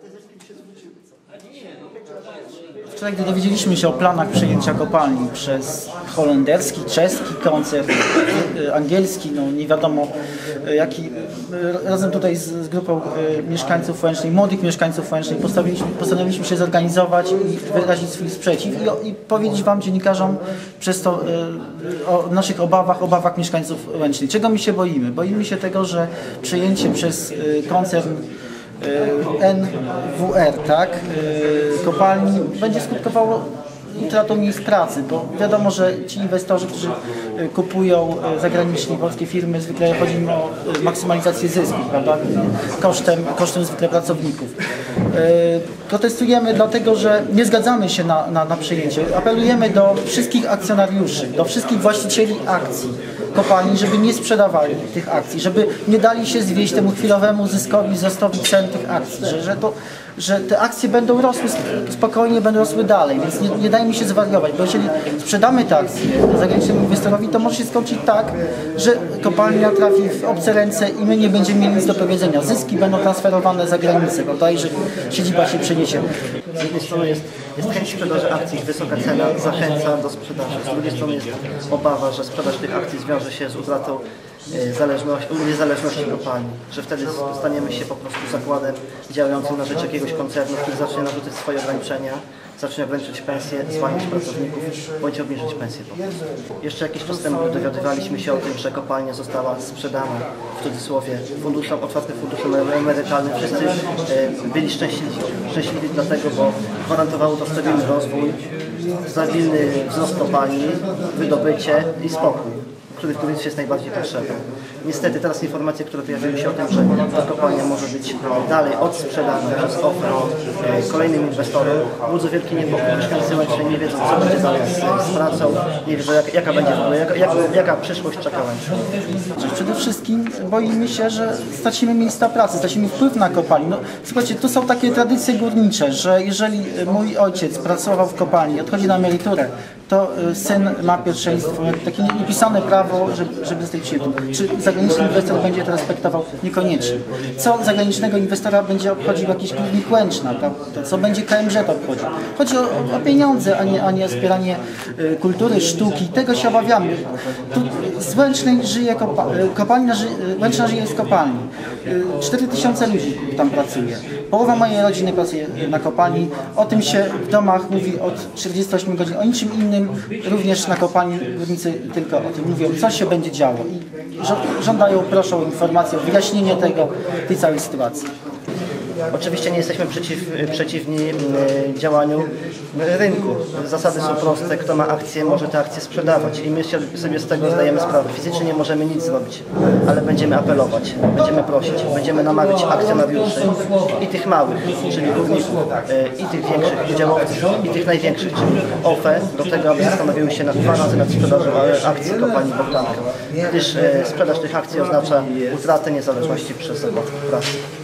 Te zeszli mi się zwróciły. Nie, no. Wczoraj, gdy dowiedzieliśmy się o planach przejęcia kopalni przez holenderski, czeski koncern, y, angielski, no nie wiadomo y, jaki, y, razem tutaj z, grupą mieszkańców Łęcznej, młodych mieszkańców Łęcznej postanowiliśmy, się zorganizować i wyrazić swój sprzeciw i, i powiedzieć Wam, dziennikarzom, przez to o naszych obawach, obawach mieszkańców Łęcznej. Czego my się boimy? Boimy się tego, że przejęcie przez koncern NWR, tak, y, kopalni będzie skutkowało utratą miejsc pracy, bo wiadomo, że ci inwestorzy, którzy y, kupują y, zagraniczni polskie firmy, zwykle chodzi im o y, maksymalizację zysku, prawda, kosztem, kosztem zwykle pracowników. Protestujemy dlatego, że nie zgadzamy się na, na, na przyjęcie. Apelujemy do wszystkich akcjonariuszy, do wszystkich właścicieli akcji kopalni, żeby nie sprzedawali tych akcji, żeby nie dali się zwieść temu chwilowemu zyskowi, wzrostowi cen tych akcji, że, że, to, że te akcje będą rosły sp- spokojnie, będą rosły dalej, więc nie, nie dajmy się zwariować, bo jeżeli sprzedamy te akcje zagranicznemu inwestorowi, to może się skończyć tak, że kopalnia trafi w obce ręce i my nie będziemy mieli nic do powiedzenia. Zyski będą transferowane za granicę, prawda, jeżeli siedziba się przeniesie. Z jednej strony jest, jest chęć sprzedaży akcji, wysoka cena zachęca do sprzedaży. Z drugiej strony jest obawa, że sprzedaż tych akcji zwiąże się z utratą zależności, niezależności kopalni, że wtedy staniemy się po prostu zakładem działającym na rzecz jakiegoś koncernu, który zacznie narzucać swoje ograniczenia, zacznie ograniczać pensje, zwalniać pracowników, bądź obniżyć pensje. Jeszcze jakiś czas temu dowiadywaliśmy się o tym, że kopalnia została sprzedana, w cudzysłowie, funduszom, otwartym funduszom emerytalnym. Wszyscy e, byli szczęśliwi, szczęśliwi dlatego, bo gwarantowało to stabilny rozwój, stabilny wzrost kopalni, wydobycie i spokój który w górnictwie jest najbardziej potrzebny. Niestety teraz informacje, które pojawiły się o tym, że ta kopalnia może być dalej odsprzedana przez OFE kolejnym inwestorom, budzą wielki niepokój. Mieszkańcy Łęcznej nie wiedzą, co będzie dalej z, pracą, nie wiedzą, jak, jaka będzie w ogóle, jaka, jaka, przyszłość czeka Łęczną. Że Przede wszystkim boimy się, że stracimy miejsca pracy, stracimy wpływ na kopalni. No, słuchajcie, tu są takie tradycje górnicze, że jeżeli mój ojciec pracował w kopalni, odchodzi na emeryturę, to y, syn ma pierwszeństwo. Takie niepisane prawo, żeby, żeby z tej przyjęto. Czy zagraniczny inwestor będzie to respektował? Niekoniecznie. Co zagranicznego inwestora będzie obchodził jakiś klubnik Łęczna, prawda? co będzie KMZ obchodził? Chodzi o, o pieniądze, a nie, a nie o wspieranie y, kultury, sztuki. Tego się obawiamy. Tu z Łęcznej żyje kopa, y, kopalnia, ży, Łęczna żyje z kopalni. Y, 4 tysiące ludzi tam pracuje. Połowa mojej rodziny pracuje na kopalni. O tym się w domach mówi od 48 godzin. O niczym innym również na kopalni górnicy tylko o tym mówią, co się będzie działo. I żądają, proszą informacji o wyjaśnienie tego, tej całej sytuacji. Oczywiście nie jesteśmy przeciw, przeciwni mm, działaniu rynku. Zasady są proste. Kto ma akcje, może te akcje sprzedawać i my sobie z tego zdajemy sprawę. Fizycznie nie możemy nic zrobić, ale będziemy apelować, będziemy prosić, będziemy namawiać akcjonariuszy i tych małych, czyli górników, e, i tych większych udziałowców, i tych największych, czyli OFE, do tego, aby zastanowiły się na dwa razy nad sprzedażą e, akcji kopalni Bogdanka, gdyż e, sprzedaż tych akcji oznacza utratę niezależności przez zakład pracy.